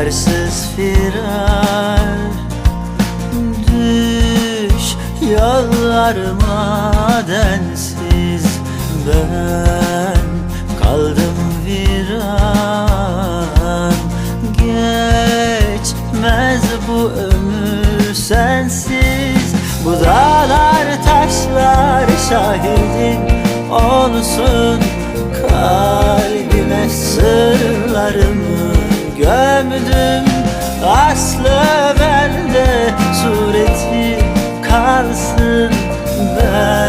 Yarsız firar. Düş yollarıma densiz Ben. Kaldım viran. Geçmez bu ömür sensiz. Bu dağlar taşlar şahidin olsun. Kalbime sırlarımı Gömdüm aslı bende sureti kalsın ben